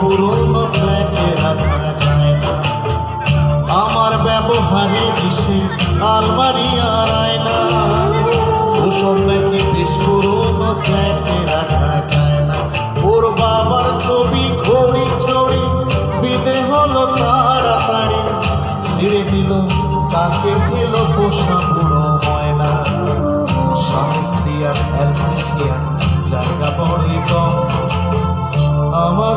পুরনো ফ্ল্যাটে রাখা যায় না। আমার ব্যবহারে এসে আলমারি আর আয়না। ওসব নাকি বেশ ফ্ল্যাটে রাখা যায় না। ওর বাবার ছবি ঘড়ি চড়ি বিদে হলো তাড়াতাড়ি। ছেড়ে দিল কাকে খেলো পোষা বুড়ো ময়না। স্বামী, স্ত্রী আর জায়গা বড়ই কম আমার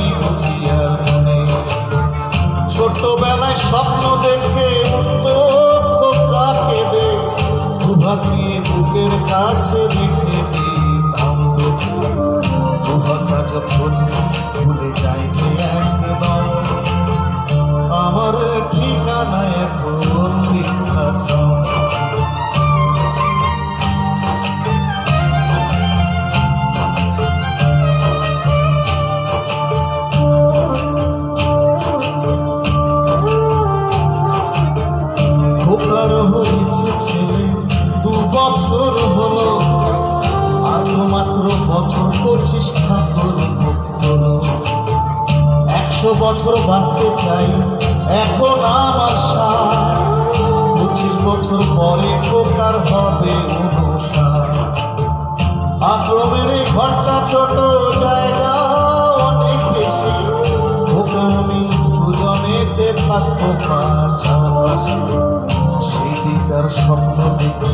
স্বপ্ন দেখে উঠতো খোকা কেঁদে দুহাতে বুকের কাছে রেখে বছর হল। আর মাত্র বছর পঁচিশ ঠাকুর একশো বছর বাঁচতে চাই, এখন আমার পঁচিশ বছর পরে প্রকার হবে আশ্রমের এই ঘরটা ছোট জায়গা, অনেক বেশি। ওকে আমি দুজনেতে থাকব পাশাপাশি। সেই দিনটার স্বপ্ন দেখি